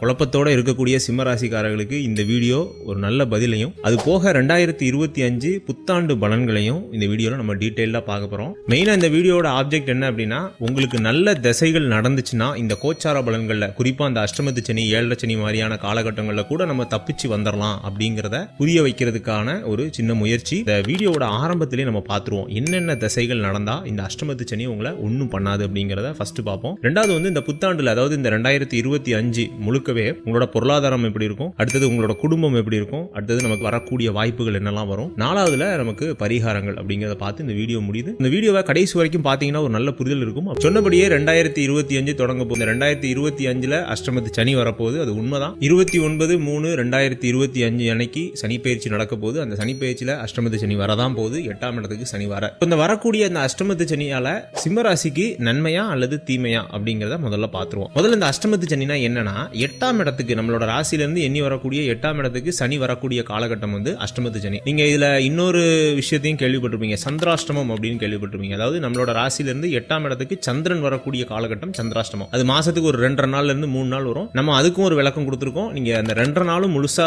குழப்பத்தோடு இருக்கக்கூடிய சிம்மராசிக்காரர்களுக்கு இந்த வீடியோ ஒரு நல்ல பதிலையும் அது போக ரெண்டாயிரத்தி இருபத்தி அஞ்சு புத்தாண்டு பலன்களையும் இந்த வீடியோவில் நம்ம டீட்டெயிலாக பார்க்க போகிறோம் மெயினாக இந்த வீடியோட ஆப்ஜெக்ட் என்ன அப்படின்னா உங்களுக்கு நல்ல திசைகள் நடந்துச்சுன்னா இந்த கோச்சார பலன்களில் குறிப்பாக அந்த அஷ்டமத்து சனி ஏழரை சனி மாதிரியான காலகட்டங்களில் கூட நம்ம தப்பிச்சு வந்துடலாம் அப்படிங்கிறத புரிய வைக்கிறதுக்கான ஒரு சின்ன முயற்சி. இந்த வீடியோவோட ஆரம்பத்திலே நம்ம பார்த்துருவோம் என்னென்ன திசைகள் நடந்தா இந்த அஷ்டமத்து சனி உங்களை ஒன்றும் பண்ணாது அப்படிங்கிறத ஃபர்ஸ்ட் பார்ப்போம். ரெண்டாவது வந்து இந்த புத்தாண்டில் அதாவது இந்த ரெண்டாயிரத்தி இருபத்தி அஞ்சு முழுக்க முழுக்கவே உங்களோட பொருளாதாரம் எப்படி இருக்கும்? அடுத்தது உங்களோட குடும்பம் எப்படி இருக்கும்? அடுத்தது நமக்கு வரக்கூடிய வாய்ப்புகள் என்னெல்லாம் வரும்? நாலாவதுல நமக்கு பரிகாரங்கள் அப்படிங்கிறத பார்த்து இந்த வீடியோ முடியுது. இந்த வீடியோவை கடைசி வரைக்கும் பார்த்தீங்கன்னா ஒரு நல்ல புரிதல் இருக்கும். சொன்னபடியே ரெண்டாயிரத்தி இருபத்தி அஞ்சு தொடங்க போகுது ரெண்டாயிரத்தி இருபத்தி அஞ்சுல அஷ்டமத்து சனி வரப்போகுது. அது உண்மைதான். இருபத்தி ஒன்பது மூணு ரெண்டாயிரத்தி இருபத்தி அஞ்சு அன்னைக்கு சனி பயிற்சி நடக்க போகுது. அந்த சனி பயிற்சியில அஷ்டமத்து சனி வரதான் போகுது. எட்டாம் இடத்துக்கு சனி வர. இந்த வரக்கூடிய அந்த அஷ்டமத்து சனியால சிம்மராசிக்கு நன்மையா அல்லது தீமையா அப்படிங்கிறத முதல்ல பார்த்துருவோம். முதல்ல இந்த அஷ்டமத்து சனினா என்னன்னா எட்டாம் இடத்துக்கு நம்மளோட ராசியிலிருந்து எண்ணி வரக்கூடிய எட்டாம் இடத்துக்கு சனி வரக்கூடிய காலகட்டம் வந்து அஷ்டமத்து சனி. நீங்க இதுல இன்னொரு விஷயத்தையும் கேள்விப்பட்டிருப்பீங்க. சந்திராஷ்டமம் அப்படின்னு கேள்விப்பட்டிருப்பீங்க. அதாவது நம்மளோட ராசியிலிருந்து எட்டாம் இடத்துக்கு சந்திரன் வரக்கூடிய காலகட்டம் சந்திராஷ்டமம். அது மாசத்துக்கு ஒரு ரெண்டரை நாள்ல இருந்து மூணு நாள் வரும். நம்ம அதுக்கும் ஒரு விளக்கம் கொடுத்துருக்கோம். நீங்க அந்த ரெண்டரை நாளும் முழுசா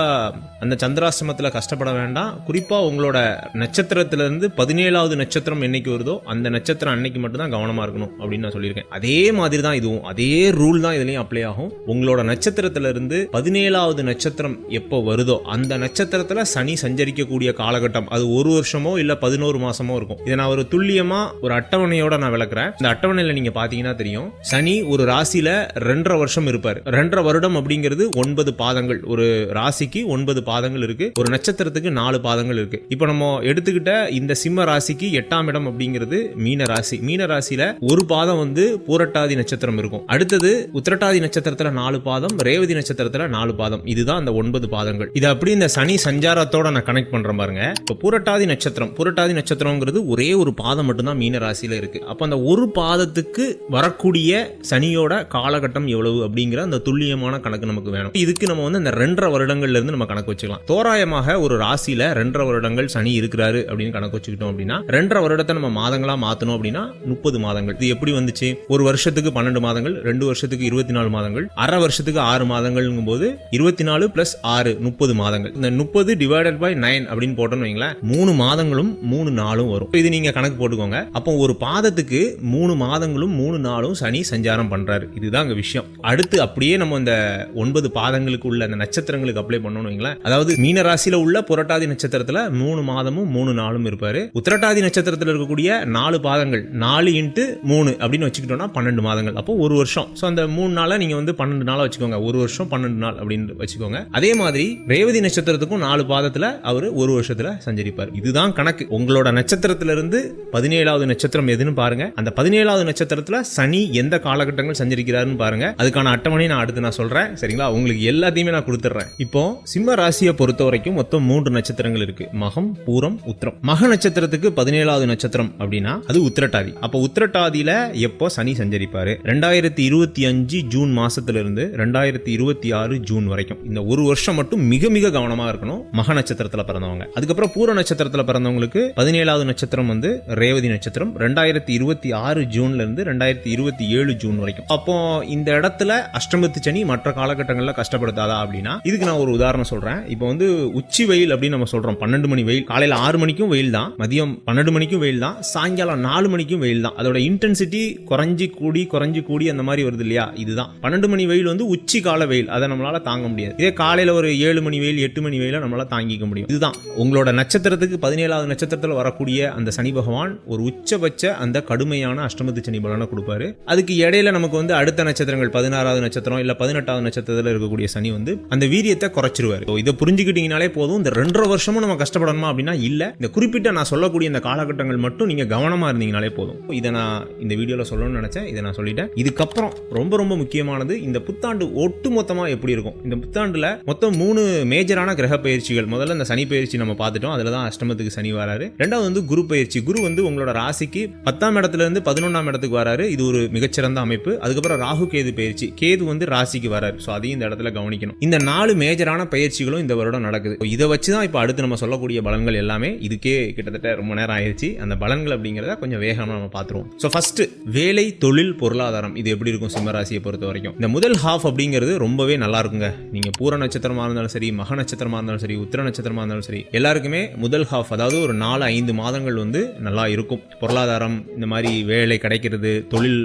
அந்த சந்திராஷ்டமத்துல கஷ்டப்பட வேண்டாம். குறிப்பா உங்களோட நட்சத்திரத்துல இருந்து பதினேழாவது நட்சத்திரம் என்னைக்கு வருதோ அந்த நட்சத்திரம் அன்னைக்கு மட்டும் தான் கவனமா இருக்கணும் அப்படின்னு நான் சொல்லியிருக்கேன். அதே மாதிரி தான் இதுவும். அதே ரூல் தான் இதுலயும் அப்ளை ஆகும். உங்களோட நட்சத்திர இருந்து பதினேழாவது நட்சத்திரம் எப்போ வருதோ அந்த நட்சத்திரத்துல சனி சஞ்சரிக்கக்கூடிய காலகட்டம். அது ஒரு வருஷமோ இல்ல பதினோரு மாசமோ இருக்கும். இதை நான் ஒரு துல்லியமா ஒரு அட்டவணையோட நான் விளக்குறேன். இந்த அட்டவணையில நீங்க பாத்தீங்கன்னா தெரியும். சனி ஒரு ராசியில ரெண்டரை வருஷம் இருப்பார். ரெண்டரை வருடம் அப்படிங்கிறது ஒன்பது பாதங்கள். ஒரு ராசிக்கு ஒன்பது பாதங்கள் இருக்கு. ஒரு நட்சத்திரத்துக்கு நாலு பாதங்கள் இருக்கு. இப்போ நம்ம எடுத்துக்கிட்ட இந்த சிம்ம ராசிக்கு எட்டாம் இடம் அப்படிங்கிறது மீன ராசி. மீன ராசியில ஒரு பாதம் வந்து பூரட்டாதி நட்சத்திரம் இருக்கும். அடுத்தது உத்திரட்டாதி நட்சத்திரத்துல நாலு பாதம் ரேவதி நட்சத்திரத்துல நாலு பாதம். இதுதான் அந்த ஒன்பது பாதங்கள். இது அப்படி இந்த சனி சஞ்சாரத்தோட நான் கனெக்ட் பண்றேன் பாருங்க. இப்போ புரட்டாதி நட்சத்திரம் புரட்டாதி நட்சத்திரங்கிறது ஒரே ஒரு பாதம் மட்டும்தான் மீன ராசியில இருக்கு. அப்ப அந்த ஒரு பாதத்துக்கு வரக்கூடிய சனியோட காலகட்டம் எவ்வளவு அப்படிங்கிற அந்த துல்லியமான கணக்கு நமக்கு வேணும். இதுக்கு நம்ம வந்து அந்த ரெண்டரை வருடங்கள்ல இருந்து நம்ம கணக்கு வச்சுக்கலாம். தோராயமாக ஒரு ராசியில ரெண்டரை வருடங்கள் சனி இருக்கிறாரு அப்படின்னு கணக்கு வச்சுக்கிட்டோம் அப்படின்னா ரெண்டரை வருடத்தை நம்ம மாதங்களா மாத்தணும் அப்படின்னா முப்பது மாதங்கள். இது எப்படி வந்துச்சு? ஒரு வருஷத்துக்கு பன்னெண்டு மாதங்கள் ரெண்டு வருஷத்துக்கு இருபத்தி நாலு மாதங்கள் அரை வருஷத்துக்கு ஆறு மாதங்கள்ங்கும் போது இருபத்தி நாலு பிளஸ் ஆறு முப்பது மாதங்கள். இந்த முப்பது டிவைடட் பை நைன் அப்படின்னு போட்டோம்னு வைங்களேன் மூணு மாதங்களும் மூணு நாளும் வரும். இது நீங்க கணக்கு போட்டுக்கோங்க. அப்போ ஒரு பாதத்துக்கு மூணு மாதங்களும் மூணு நாளும் சனி சஞ்சாரம் பண்றாரு. இதுதான் அங்க விஷயம். அடுத்து அப்படியே நம்ம இந்த ஒன்பது பாதங்களுக்கு உள்ள அந்த நட்சத்திரங்களுக்கு அப்ளை பண்ணணும் வைங்களேன். அதாவது மீன ராசியில உள்ள புரட்டாதி நட்சத்திரத்துல மூணு மாதமும் மூணு நாளும் இருப்பாரு. உத்திரட்டாதி நட்சத்திரத்துல இருக்கக்கூடிய நாலு பாதங்கள் நாலு இன்ட்டு மூணு அப்படின்னு வச்சுக்கிட்டோம்னா பன்னெண்டு மாதங்கள். அப்போ ஒரு வருஷம். ஸோ அந்த மூணு நாளை நீங்க வந்து பன்னெண்டு நாளா வச்சுக்கோங்க. ஒரு வருஷம் பன்னெண்டு நாள் அப்படின்னு வச்சுக்கோங்க. அதே மாதிரி ரேவதி நட்சத்திரத்துக்கும் நாலு பாதத்துல அவர் ஒரு வருஷத்துல சஞ்சரிப்பார். இதுதான் கணக்கு. உங்களோட நட்சத்திரத்துல இருந்து பதினேழாவது நட்சத்திரம் எதுன்னு பாருங்க. அந்த பதினேழாவது நட்சத்திரத்துல சனி எந்த காலகட்டங்கள் சஞ்சரிக்கிறாருன்னு பாருங்க. அதுக்கான அட்டவணை நான் அடுத்து நான் சொல்றேன். சரிங்களா? உங்களுக்கு எல்லாத்தையுமே நான் கொடுத்துட்றேன். இப்போ சிம்ம ராசியை பொறுத்த வரைக்கும் மொத்தம் மூன்று நட்சத்திரங்கள் இருக்கு. மகம் பூரம் உத்திரம். மக நட்சத்திரத்துக்கு பதினேழாவது நட்சத்திரம் அப்படின்னா அது உத்திரட்டாதி. அப்போ உத்திரட்டாதியில எப்போ சனி சஞ்சரிப்பாரு? ரெண்டாயிரத்தி இருபத்தி அஞ்சு ஜூன் மாசத்துல இருந்து ரெண்டாயிரத்தி இருபத்தி ஆறு ஜூன் வரைக்கும். இந்த ஒரு வருஷம் மட்டும் மிக மிக கவனமா இருக்கணும். மக நட்சத்திரத்துல பிறந்தவங்க. அதுக்கப்புறம் பூர நட்சத்திரத்துல பிறந்தவங்களுக்கு பதினேழாவது நட்சத்திரம் வந்து ரேவதி நட்சத்திரம். ரெண்டாயிரத்தி இருபத்தி ஆறு ஜூன்ல இருந்து ரெண்டாயிரத்தி இருபத்தி ஏழு ஜூன் வரைக்கும். அப்போ இந்த இடத்துல அஷ்டமத்து சனி மற்ற காலகட்டங்கள்ல கஷ்டப்படுத்தாதா அப்படின்னா இதுக்கு நான் ஒரு உதாரணம் சொல்றேன். இப்போ வந்து உச்சி வெயில் அப்படின்னு நம்ம சொல்றோம். பன்னெண்டு மணி வெயில். காலையில ஆறு மணிக்கும் வெயில் தான். மதியம் பன்னெண்டு மணிக்கும் வெயில் தான். சாயங்காலம் நாலு மணிக்கும் வெயில் தான். அதோட இன்டென்சிட்டி குறைஞ்சி கூடி குறைஞ்சி கூடி அந்த மாதிரி வருது இல்லையா? இதுதான். பன்னெண்டு மணி வெயில் வந்து உச்சி கால வெயில் அதை நம்மளால தாங்க முடியாது. இதே காலையில ஒரு ஏழு மணி வெயில் எட்டு மணி வெயில நம்மளால தாங்கிக்க முடியும். இதுதான். உங்களோட நட்சத்திரத்துக்கு பதினேழாவது நட்சத்திரத்தில் வரக்கூடிய அந்த சனி பகவான் ஒரு உச்சபட்ச அந்த கடுமையான அஷ்டமத்து சனி பலனை கொடுப்பாரு. அதுக்கு இடையில நமக்கு வந்து அடுத்த நட்சத்திரங்கள் பதினாறாவது நட்சத்திரம் இல்ல பதினெட்டாவது நட்சத்திரத்தில் இருக்கக்கூடிய சனி வந்து அந்த வீரியத்தை குறைச்சிருவாரு. இதை புரிஞ்சுக்கிட்டீங்கனாலே போதும். இந்த ரெண்டரை வருஷமும் நம்ம கஷ்டப்படணுமா அப்படின்னா இல்ல. இந்த குறிப்பிட்ட நான் சொல்லக்கூடிய இந்த காலகட்டங்கள் மட்டும் நீங்க கவனமா இருந்தீங்கனாலே போதும். இதை நான் இந்த வீடியோல சொல்லணும்னு நினைச்சேன். இதை நான் சொல்லிட்டேன். இதுக்கப்புறம் ரொம்ப ரொம்ப முக்கியமானது இந்த புத்தாண்டு ஓட்டு ஒட்டுமொத்தமாக எப்படி இருக்கும்? இந்த புத்தாண்டில் மொத்தம் மூணு மேஜரான கிரக பயிற்சிகள். முதல்ல இந்த சனி பயிற்சி நம்ம பார்த்துட்டோம். அதில் தான் அஷ்டமத்துக்கு சனி வராரு. ரெண்டாவது வந்து குரு பயிற்சி. குரு வந்து உங்களோட ராசிக்கு பத்தாம் இடத்துல இருந்து பதினொன்றாம் இடத்துக்கு வராரு. இது ஒரு மிகச்சிறந்த அமைப்பு. அதுக்கப்புறம் ராகு கேது பயிற்சி. கேது வந்து ராசிக்கு வராரு. ஸோ அதையும் இந்த இடத்துல கவனிக்கணும். இந்த நாலு மேஜரான பயிற்சிகளும் இந்த வருடம் நடக்குது. இதை வச்சு தான் இப்போ அடுத்து நம்ம சொல்லக்கூடிய பலன்கள் எல்லாமே இதுக்கே கிட்டத்தட்ட ரொம்ப நேரம் ஆயிடுச்சு அந்த பலன்கள் அப்படிங்கிறத கொஞ்சம் வேகமாக நம்ம பார்த்துருவோம். ஸோ ஃபர்ஸ்ட் வேலை தொழில் பொருளாதாரம். இது எப்படி இருக்கும் சிம்மராசியை பொறுத்த வரைக்கும் இந்த முதல் ஹாஃப் அப்படிங்கிறது அப்படிங்கிறது ரொம்பவே நல்லா இருக்குங்க. நீங்க பூர நட்சத்திரமா இருந்தாலும் சரி மக நட்சத்திரமா இருந்தாலும் சரி உத்திர நட்சத்திரமா இருந்தாலும் சரி எல்லாருக்குமே முதல் ஹாஃப் அதாவது ஒரு நாலு ஐந்து மாதங்கள் வந்து நல்லா இருக்கும். பொருளாதாரம் இந்த மாதிரி வேலை கிடைக்கிறது தொழில்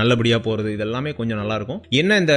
நல்லபடியா போறது இதெல்லாமே கொஞ்சம் நல்லா இருக்கும். என்ன இந்த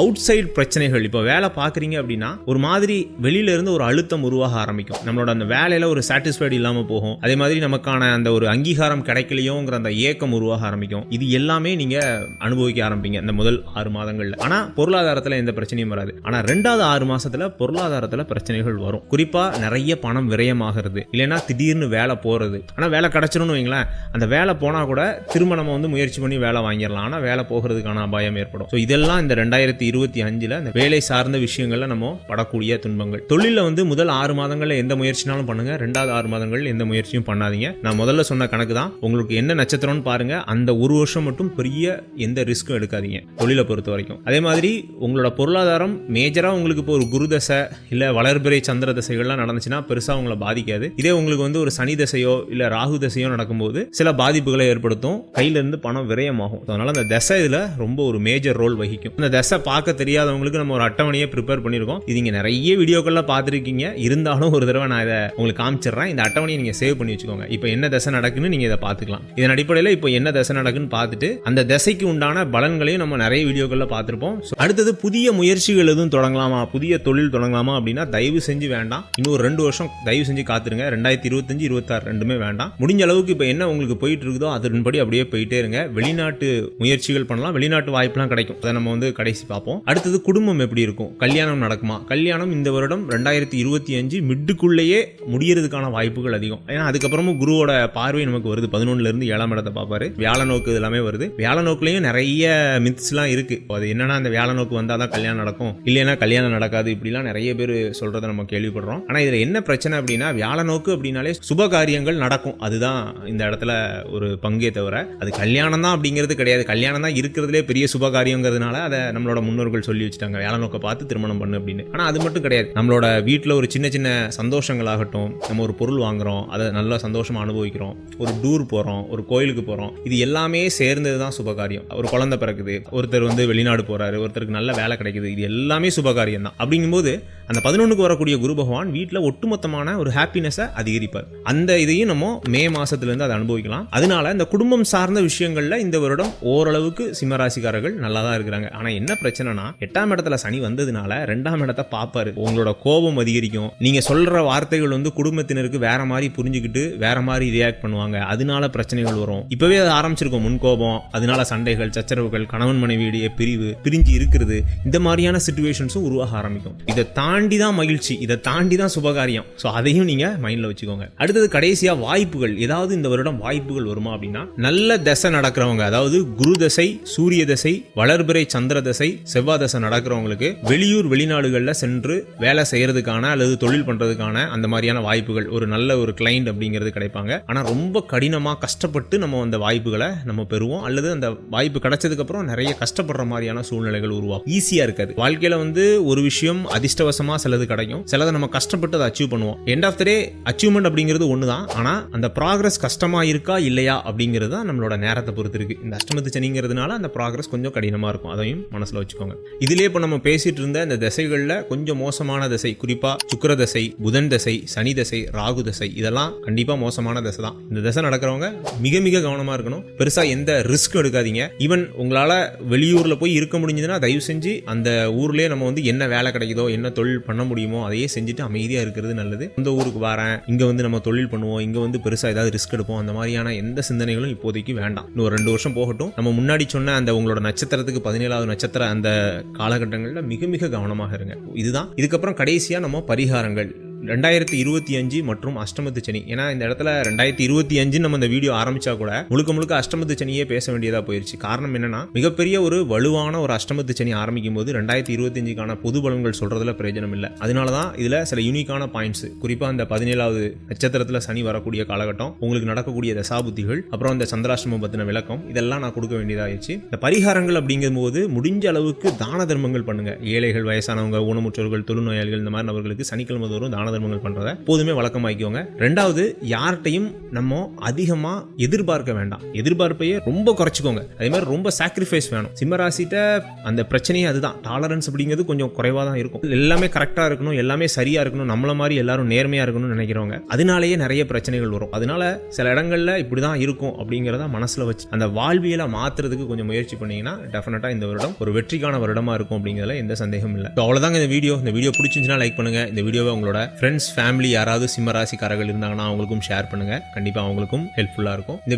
அவுட் சைடு பிரச்சனைகள் இப்போ வேலை பார்க்குறீங்க அப்படின்னா ஒரு மாதிரி வெளியில இருந்து ஒரு அழுத்தம் உருவாக ஆரம்பிக்கும். நம்மளோட அந்த வேலையில ஒரு சாட்டிஸ்ஃபைடு இல்லாம போகும். அதே மாதிரி நமக்கான அந்த ஒரு அங்கீகாரம் கிடைக்கலையோங்கிற அந்த ஏக்கம் உருவாக ஆரம்பிக்கும். இது எல்லாமே நீங்க அனுபவிக்க ஆரம்பிங்க இந்த முதல் ஆறு மாதங்கள்ல. ஆனா பொருளாதாரத்தில் எந்த பிரச்சனையும் வராது. ஆனால் ரெண்டாவது ஆறு மாசத்துல பொருளாதாரத்தில் பிரச்சனைகள் வரும். குறிப்பாக நிறைய பணம் விரயமாகிறது. இல்லைன்னா திடீர்னு வேலை போகிறது ஆனால் வேலை கிடச்சிரும்னு வைங்களேன் அந்த வேலை போனால் கூட திரும்ப நம்ம வந்து முயற்சி பண்ணி வேலை வாங்கிடலாம். ஆனால் வேலை போகிறதுக்கான அபாயம் ஏற்படும். ஸோ இதெல்லாம் இந்த ரெண்டாயிரத்தி இருபத்தி அஞ்சில் இந்த வேலை சார்ந்த விஷயங்களில் நம்ம படக்கூடிய துன்பங்கள். தொழிலில் வந்து முதல் ஆறு மாதங்களில் எந்த முயற்சினாலும் பண்ணுங்க. ரெண்டாவது ஆறு மாதங்கள் எந்த முயற்சியும் பண்ணாதீங்க. நான் முதல்ல சொன்ன கணக்கு தான். உங்களுக்கு என்ன நட்சத்திரம்னு பாருங்க. அந்த ஒரு வருஷம் மட்டும் பெரிய எந்த ரிஸ்க்கும் எடுக்காதீங்க. தொழிலை பொறுத்த வரைக்கும். அதே மாதிரி உங்களோட பொருளாதாரம் மேஜரா உங்களுக்கு இப்போ ஒரு குரு தசை இல்லை வளர்பிறை சந்திர தசைகள்லாம் நடந்துச்சுன்னா பெருசா உங்களை பாதிக்காது. இதே உங்களுக்கு வந்து ஒரு சனி தசையோ இல்லை ராகு தசையோ நடக்கும்போது சில பாதிப்புகளை ஏற்படுத்தும். கையில இருந்து பணம் விரயமாகும். அதனால் அந்த தசை இதில் ரொம்ப ஒரு மேஜர் ரோல் வகிக்கும். அந்த தசை பார்க்க தெரியாதவங்களுக்கு நம்ம ஒரு அட்டவணையை ப்ரிப்பேர் பண்ணியிருக்கோம் இது நீங்க நிறைய வீடியோக்கள்லாம் பார்த்துருக்கீங்க. இருந்தாலும் ஒரு தடவை நான் இதை உங்களுக்கு காமிச்சிடுறேன். இந்த அட்டவணையை நீங்க சேவ் பண்ணி வச்சுக்கோங்க. இப்போ என்ன தசை நடக்குன்னு நீங்க இதை பார்த்துக்கலாம். இதன் அடிப்படையில் இப்போ என்ன தசை நடக்குன்னு பார்த்துட்டு அந்த தசைக்கு உண்டான பலன்களையும் நம்ம நிறைய வீடியோக்களில் பார்த்துருப்போம். அடுத்து அடுத்தது புதிய முயற்சிகள் எதுவும் தொடங்கலாமா? புதிய தொழில் தொடங்கலாமா அப்படின்னா தயவு செஞ்சு வேண்டாம். இன்னும் ரெண்டு வருஷம் தயவு செஞ்சு காத்துருங்க. ரெண்டாயிரத்தி இருபத்தஞ்சு இருபத்தாறு ரெண்டுமே வேண்டாம். முடிஞ்ச அளவுக்கு இப்போ என்ன உங்களுக்கு போயிட்டு இருக்குதோ அதன்படி அப்படியே போயிட்டே இருங்க. வெளிநாட்டு முயற்சிகள் பண்ணலாம். வெளிநாட்டு வாய்ப்புலாம் கிடைக்கும். அதை நம்ம வந்து கடைசி பார்ப்போம். அடுத்தது குடும்பம் எப்படி இருக்கும்? கல்யாணம் நடக்குமா? கல்யாணம் இந்த வருடம் ரெண்டாயிரத்தி இருபத்தி அஞ்சு மிட்டுக்குள்ளேயே முடியறதுக்கான வாய்ப்புகள் அதிகம். ஏன்னா அதுக்கப்புறமும் குருவோட பார்வை நமக்கு வருது. பதினொன்னுல இருந்து ஏழாம் இடத்தை பார்ப்பாரு. வியாழ நோக்கு எல்லாமே வருது. வியாழ நோக்குலயும் நிறைய மித்ஸ்லாம் இருக்கு. அது என்னன்னா அந்த வியாழ நோக்கு வந்தால் தான் கல்யாணம் நடக்கும். இல்லைன்னா கல்யாணம் நடக்காது. இப்படிலாம் நிறைய பேர் சொல்றதை நம்ம கேள்விப்படுறோம். ஆனால் இதில் என்ன பிரச்சனை அப்படின்னா வியாழ நோக்கு அப்படின்னாலே சுப காரியங்கள் நடக்கும். அதுதான் இந்த இடத்துல ஒரு பங்கே தவிர அது கல்யாணம் தான் அப்படிங்கிறது கிடையாது. கல்யாணம் தான் இருக்கிறதுலே பெரிய சுப காரியங்கிறதுனால அதை நம்மளோட முன்னோர்கள் சொல்லி வச்சுட்டாங்க. வேலை நோக்க பார்த்து திருமணம் பண்ணு அப்படின்னு. ஆனால் அது மட்டும் கிடையாது. நம்மளோட வீட்டில் ஒரு சின்ன சின்ன சந்தோஷங்களாகட்டும் நம்ம ஒரு பொருள் வாங்குறோம் அதை நல்லா சந்தோஷமா அனுபவிக்கிறோம் ஒரு டூர் போகிறோம் ஒரு கோயிலுக்கு போகிறோம் இது எல்லாமே சேர்ந்தது தான் சுபகாரியம் ஒரு குழந்தை பிறக்குது ஒருத்தர் வந்து வெளிநாடு போகிறாரு ஒருத்தர் ஒருத்தருக்கு நல்ல வேலை கிடைக்குது. இது எல்லாமே சுபகாரியம் தான் அப்படிங்கும்போது அந்த பதினொன்றுக்கு வரக்கூடிய குரு பகவான் வீட்டில் ஒட்டுமொத்தமான ஒரு ஹாப்பினஸை அதிகரிப்பார். அந்த இதையும் நம்ம மே மாசத்துல இருந்து அதை அனுபவிக்கலாம். அதனால இந்த குடும்பம் சார்ந்த விஷயங்கள்ல இந்த வருடம் ஓரளவுக்கு சிம்மராசிக்காரர்கள் நல்லா தான் இருக்கிறாங்க. ஆனால் என்ன பிரச்சனைனா எட்டாம் இடத்துல சனி வந்ததுனால ரெண்டாம் இடத்தை பார்ப்பாரு. உங்களோட கோபம் அதிகரிக்கும். நீங்க சொல்ற வார்த்தைகள் வந்து குடும்பத்தினருக்கு வேற மாதிரி புரிஞ்சுக்கிட்டு வேற மாதிரி ரியாக்ட் பண்ணுவாங்க. அதனால பிரச்சனைகள் வரும். இப்பவே அது ஆரம்பிச்சிருக்கும். முன்கோபம் அதனால சண்டைகள் சச்சரவுகள் கணவன் மனைவியுடைய பிரிவு பிரிஞ்சு இருக்கிறது இந்த மாதிரியான சுச்சுவேஷன்ஸும் உருவாக ஆரம்பிக்கும். இதை தாண்டி தான் மகிழ்ச்சி இதை தாண்டி தான் சுபகாரியம். ஸோ அதையும் நீங்கள் மைண்டில் வச்சுக்கோங்க. அடுத்தது கடைசியாக வாய்ப்புகள். ஏதாவது இந்த வருடம் வாய்ப்புகள் வருமா அப்படின்னா நல்ல தசை நடக்கிறவங்க அதாவது குரு தசை சூரிய தசை வளர்பிறை சந்திர தசை செவ்வாய் தசை நடக்கிறவங்களுக்கு வெளியூர் வெளிநாடுகளில் சென்று வேலை செய்யறதுக்கான அல்லது தொழில் பண்ணுறதுக்கான அந்த மாதிரியான வாய்ப்புகள் ஒரு நல்ல ஒரு கிளைண்ட் அப்படிங்கிறது கிடைப்பாங்க. ஆனால் ரொம்ப கடினமாக கஷ்டப்பட்டு நம்ம அந்த வாய்ப்புகளை நம்ம பெறுவோம். அல்லது அந்த வாய்ப்பு கிடைச்சதுக்கப்புறம் நிறைய கஷ்டப்படுற மாதிரியான சூழ்நிலைகள் உருவாகும் ஈஸியா இருக்காது. வாழ்க்கையில வந்து ஒரு விஷயம் அதிர்ஷ்டவசமா சிலது கிடைக்கும். சிலதை நம்ம கஷ்டப்பட்டு அதை அச்சீவ் பண்ணுவோம். End of the day achievement அப்படிங்கிறது ஒண்ணுதான். ஆனா அந்த ப்ராக்ரஸ் கஷ்டமா இருக்கா இல்லையா அப்படிங்கிறது தான் நம்மளோட நேரத்தை பொறுத்து இருக்கு. இந்த அஷ்டமத்து சனிங்கிறதுனால அந்த ப்ராக்ரஸ் கொஞ்சம் கடினமா இருக்கும். அதையும் மனசுல வச்சுக்கோங்க. இதுலயே இப்போ நம்ம பேசிட்டு இருந்த இந்த திசைகள்ல கொஞ்சம் மோசமான திசை குறிப்பா சுக்கிர தசை புதன் தசை சனி தசை ராகு தசை இதெல்லாம் கண்டிப்பா மோசமான தசை தான். இந்த தசை நடக்கிறவங்க மிக மிக கவனமா இருக்கணும். பெருசா எந்த ரிஸ்க்கும் எடுக்காதீங்க. ஈவன் உங்களால வெளியூர்ல போய் இருக்க முடிஞ்சதுன்னா தயவு செஞ்சு அந்த ஊர்லேயே நம்ம வந்து என்ன வேலை கிடைக்குதோ என்ன தொழில் பண்ண முடியுமோ அதையே செஞ்சுட்டு அமைதியாக இருக்கிறது நல்லது. இந்த ஊருக்கு வரேன் இங்கே வந்து நம்ம தொழில் பண்ணுவோம் இங்கே வந்து பெருசாக ஏதாவது ரிஸ்க் எடுப்போம் அந்த மாதிரியான எந்த சிந்தனைகளும் இப்போதைக்கு வேண்டாம். இன்னும் ஒரு ரெண்டு வருஷம் போகட்டும். நம்ம முன்னாடி சொன்ன அந்த உங்களோட நட்சத்திரத்துக்கு பதினேழாவது நட்சத்திர அந்த காலகட்டங்களில் மிக மிக கவனமாக இருங்க. இதுதான். இதுக்கப்புறம் கடைசியாக நம்ம பரிகாரங்கள். ரெண்டாயிரத்தி இருபத்தி அஞ்சு மற்றும் அஷ்டமத்து சனி. ஏன்னா இந்த இடத்துல ரெண்டாயிரத்தி இருபத்தி அஞ்சு நம்ம இந்த வீடியோ ஆரம்பிச்சா கூட முழுக்க முழுக்க அஷ்டமத்து சனியே பேச வேண்டியதா போயிருச்சு. காரணம் என்னன்னா மிகப்பெரிய ஒரு வலுவான ஒரு அஷ்டமத்து சனி ஆரம்பிக்கும் போது ரெண்டாயிரத்தி இருபத்தி அஞ்சுக்கான பொது பலன்கள் சொல்றதுல பிரயோஜனம் இல்லை. அதனால தான் இதுல சில யூனிக்கான பாயிண்ட்ஸ் குறிப்பா அந்த பதினேழாவது நட்சத்திரத்துல சனி வரக்கூடிய காலகட்டம் உங்களுக்கு நடக்கக்கூடிய தசாபுத்திகள் அப்புறம் இந்த சந்திராஷ்டமம் பத்தின விளக்கம் இதெல்லாம் நான் கொடுக்க வேண்டியதாகிடுச்சு இந்த பரிகாரங்கள் அப்படிங்கும்போது முடிஞ்ச அளவுக்கு தான தர்மங்கள் பண்ணுங்க. ஏழைகள் வயசானவங்க ஊனமுற்றோர்கள் தொழுநோயாளிகள் இந்த மாதிரி நபர்களுக்கு சனிக்கிழமை தோறும் தான தர்மங்கள் பண்றத எப்போதுமே வழக்கமாக்கிக்கோங்க. ரெண்டாவது யார்கிட்டையும் நம்ம அதிகமா எதிர்பார்க்க வேண்டாம். எதிர்பார்ப்பையே ரொம்ப குறைச்சிக்கோங்க. அதே மாதிரி ரொம்ப சாக்ரிஃபைஸ் வேணும். சிம்மராசிட்ட அந்த பிரச்சனையே அதுதான். டாலரன்ஸ் அப்படிங்கிறது கொஞ்சம் குறைவாக தான் இருக்கும். எல்லாமே கரெக்டாக இருக்கணும் எல்லாமே சரியா இருக்கணும் நம்மள மாதிரி எல்லாரும் நேர்மையா இருக்கணும்னு நினைக்கிறவங்க அதனாலேயே நிறைய பிரச்சனைகள் வரும். அதனால சில இடங்கள்ல இப்படிதான் இருக்கும் அப்படிங்கிறத மனசுல வச்சு அந்த வாழ்வியலை மாத்துறதுக்கு கொஞ்சம் முயற்சி பண்ணீங்கன்னா டெஃபினட்டா இந்த வருடம் ஒரு வெற்றிக்கான வருடமா இருக்கும் அப்படிங்கிறதுல எந்த சந்தேகமும் இல்லை. So, இந்த வீடியோ. இந்த வீடியோ பிடிச்சிருந்துச்சுன்னா லைக் பண்ணுங்க. இந்த வீடியோவை உங்களோட ஃப்ரெண்ட்ஸ் ஃபேமிலி யாராவது சிம்மராசிக்காரர்கள் இருந்தாங்கன்னா அவங்களுக்கும் ஷேர் பண்ணுங்க. கண்டிப்பா அவங்களுக்கும் ஹெல்ப்ஃபுல்லா இருக்கும். இந்த